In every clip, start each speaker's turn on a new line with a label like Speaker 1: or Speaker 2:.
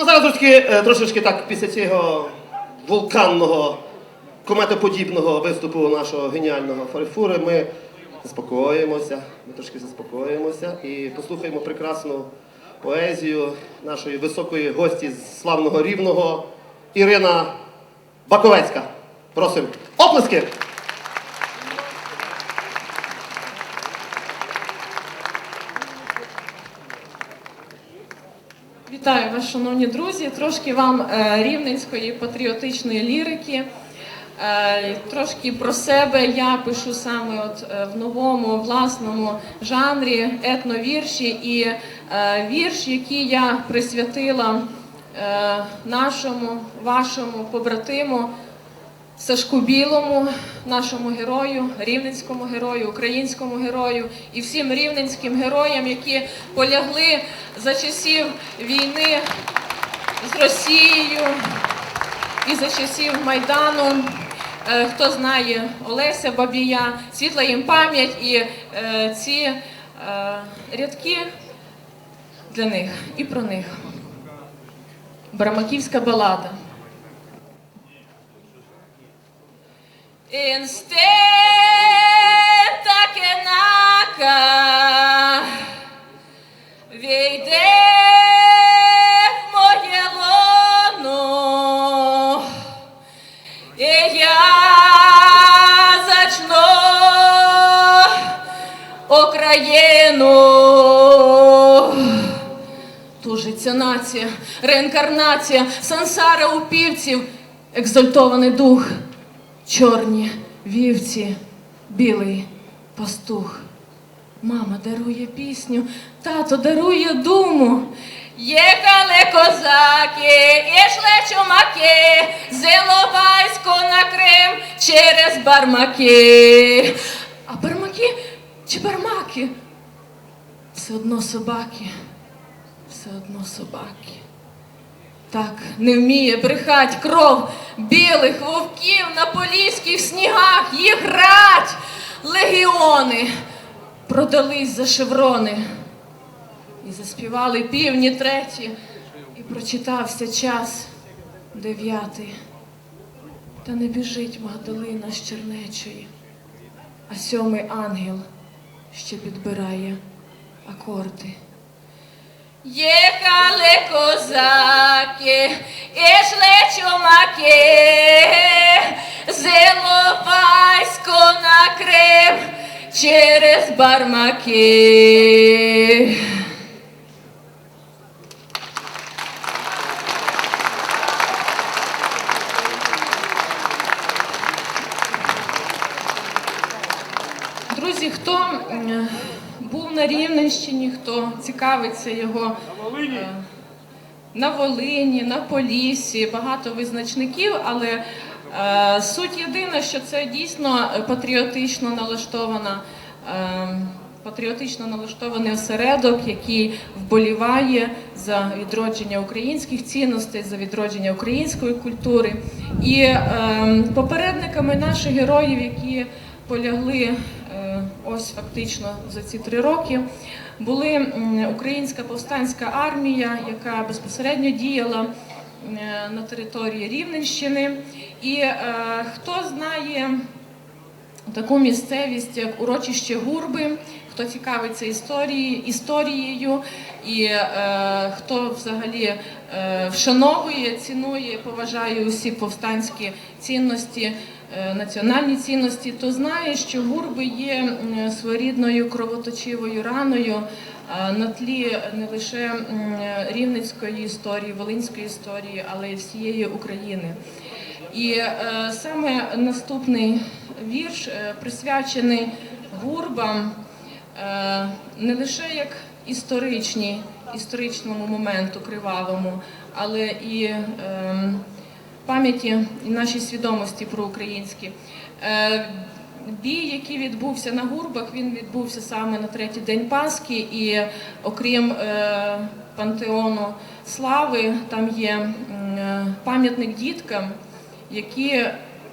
Speaker 1: Ну, зараз трошки, е, трошечки так після цього вулканного, кометоподібного виступу нашого геніального фарифури ми заспокоїмося, ми трошки заспокоїмося і послухаємо прекрасну поезію нашої високої гості з славного рівного Ірина Баковецька. Просимо. Оплески!
Speaker 2: Вітаю вас, шановні друзі. Трошки вам е, рівненської патріотичної лірики. Е, Трошки про себе я пишу саме от е, в новому власному жанрі етновірші і вірш, який я присвятила нашому, вашому побратиму Сашку Білому, нашому герою, рівненському герою, українському герою і всім рівненським героям, які полягли за часів війни з Росією і за часів Майдану. Е, Хто знає Олеся Бабія, світла їм пам'ять і е, ці е, рядки для них і про них. Барамаківська балада. Інстинкта кенака війде в моє лоно, і я зачну Україну. Тужиться нація, реінкарнація, сансара упівців, екзальтований дух, чорні вівці, білий пастух. Мама дарує пісню, тато дарує думу. Їхали козаки, ішли чумаки, з Іловайську на Крим через бармаки. А бармаки чи бармаки? Все одно собаки, все одно собаки. Так не вміє брехать кров білих вовків на поліських снігах їх грать легіони продались за шеврони. І заспівали півні треті, і прочитався час дев'ятий. Та не біжить Магдалина з Чернечої, а сьомий ангел ще підбирає акорди. Їхали козаки, ішли чумаки, на Крим через бармаки. Друзі, хто був на Рівненщині, хто цікавиться його е, на Волині, на Поліссі, багато визначників, але е, суть єдина, що це дійсно патріотично налаштована. е, Патріотично налаштований осередок, який вболіває за відродження українських цінностей, за відродження української культури. І е, попередниками наших героїв, які полягли е, ось фактично за ці три роки, були Українська повстанська армія, яка безпосередньо діяла на території Рівненщини. І е, хто знає таку місцевість, як урочище Гурби, хто цікавиться історії, історією, і е, хто взагалі е, вшановує, цінує, поважає усі повстанські цінності, е, національні цінності, то знає, що гурби є своєрідною кровоточивою раною е, на тлі не лише м, рівненської історії, волинської історії, але й всієї України. І е, саме наступний вірш е, присвячений гурбам не лише як історичні, історичному моменту кривавому, але і е, пам'яті і нашій свідомості про українські. Е, Бій, який відбувся на гурбах, він відбувся саме на третій день Пасхи, і окрім е, пантеону слави, там є е, пам'ятник діткам, які,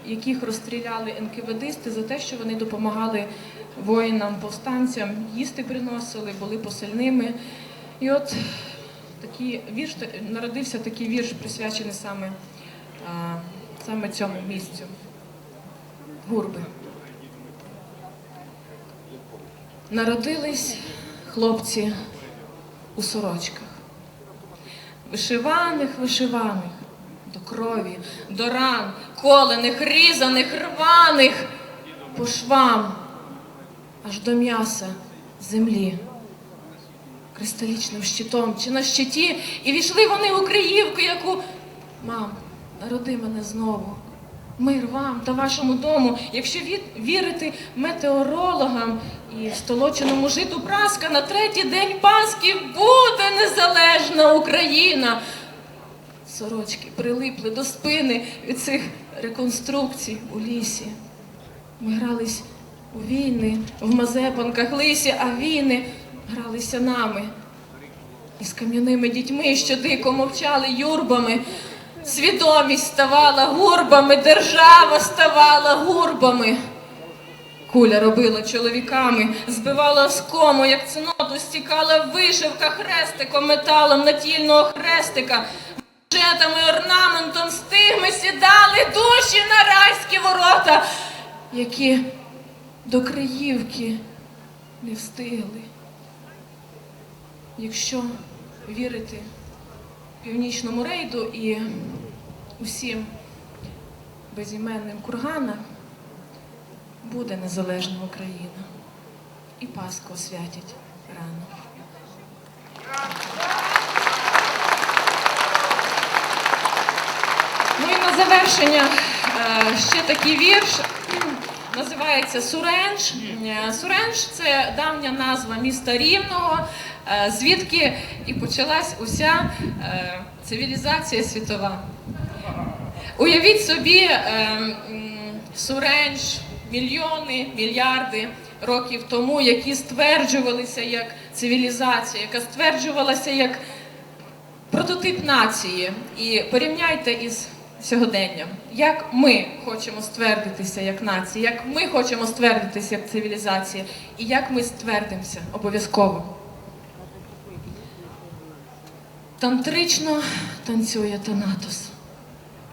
Speaker 2: яких розстріляли НКВДисти за те, що вони допомагали воїнам, повстанцям, їсти приносили, були посильними. І от такий вірш, народився такий вірш, присвячений саме, саме цьому місцю. Гурби. Народились хлопці у сорочках. Вишиваних, вишиваних, до крові, до ран, колених, різаних, рваних, по швам, аж до м'яса землі, кристалічним щитом чи на щиті, і війшли вони у Криївку, яку мам, народи мене знову. Мир вам та вашому дому, якщо ві- вірити метеорологам і столоченому житу праска на третій день Пасхи буде незалежна Україна. Сорочки прилипли до спини від цих реконструкцій у лісі. Ми грались у війни в мазепанках лисі, а війни гралися нами. Із кам'яними дітьми, що дико мовчали юрбами. Свідомість ставала гурбами, держава ставала гурбами. Куля робила чоловіками, збивала оскому, як цноту, стікала вишивка хрестиком, металом натільного хрестика. Жетами, орнаментом стигми сідали душі на райські ворота, які до Криївки не встигли. Якщо вірити північному рейду і усім безіменним курганам, буде незалежна Україна. І Пасху освятять рано. Ну і на завершення е, ще такий вірш. Називається Суренж. Е, Суренж це давня назва міста Рівного, е, звідки і почалась уся е, цивілізація світова. Уявіть собі, Суренж, мільйони, мільярди років тому, які стверджувалися як цивілізація, яка стверджувалася як прототип нації. І порівняйте із сьогоденням, як ми хочемо ствердитися як нація, як ми хочемо ствердитися як цивілізація, і як ми ствердимося обов'язково. Тантрично танцює Танатос.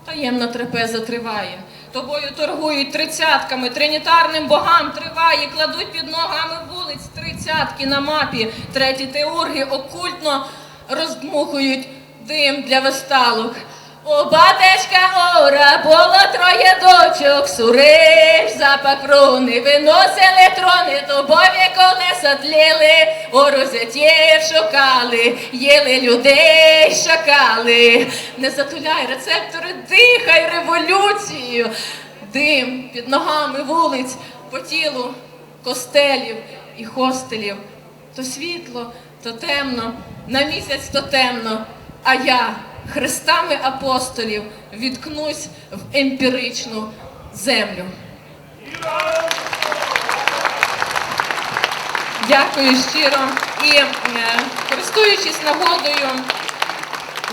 Speaker 2: Таємна трапеза триває. Тобою торгують тридцятками, тринітарним богам триває, кладуть під ногами вулиць тридцятки на мапі. Треті теурги окультно роздмухують дим для весталок. О, батечка ора, було троє дочок, суриш, запах руни, виносили трони, тобові колеса тліли, у розетєв шукали, їли людей, шакали. Не затуляй рецептори, дихай революцією. Дим під ногами вулиць, по тілу костелів і хостелів. То світло, то темно, на місяць то темно, а я хрестами апостолів відкнусь в емпіричну землю. Дякую щиро і е, користуючись нагодою,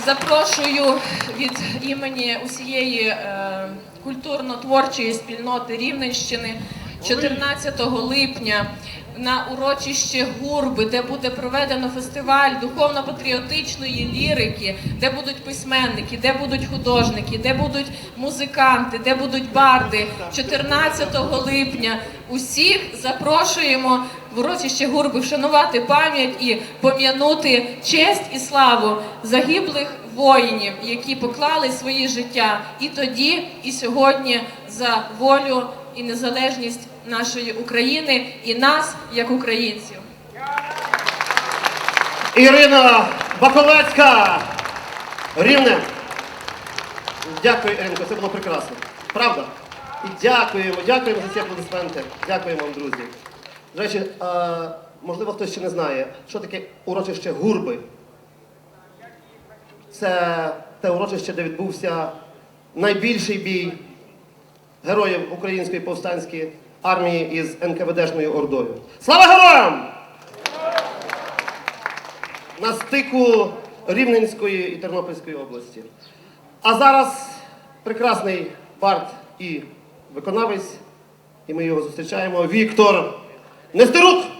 Speaker 2: запрошую від імені усієї е, культурно-творчої спільноти Рівненщини 14 липня на урочище Гурби, де буде проведено фестиваль духовно-патріотичної лірики, де будуть письменники, де будуть художники, де будуть музиканти, де будуть барди. 14 липня усіх запрошуємо в урочище Гурби вшанувати пам'ять і пом'янути честь і славу загиблих воїнів, які поклали свої життя і тоді, і сьогодні за волю і незалежність нашої України і нас, як українців.
Speaker 1: Ірина Баковецька! Рівне! Дякую, Іринко, це було прекрасно. Правда? І дякуємо, дякуємо за ці аплодисменти. Дякуємо вам, друзі. До речі, можливо, хтось ще не знає, що таке урочище Гурби. Це те урочище, де відбувся найбільший бій героїв Української повстанської армії із НКВДшною Ордою. Слава героям! На стику Рівненської і Тернопільської області. А зараз прекрасний бард і виконавець, і ми його зустрічаємо. Віктор Нестерук!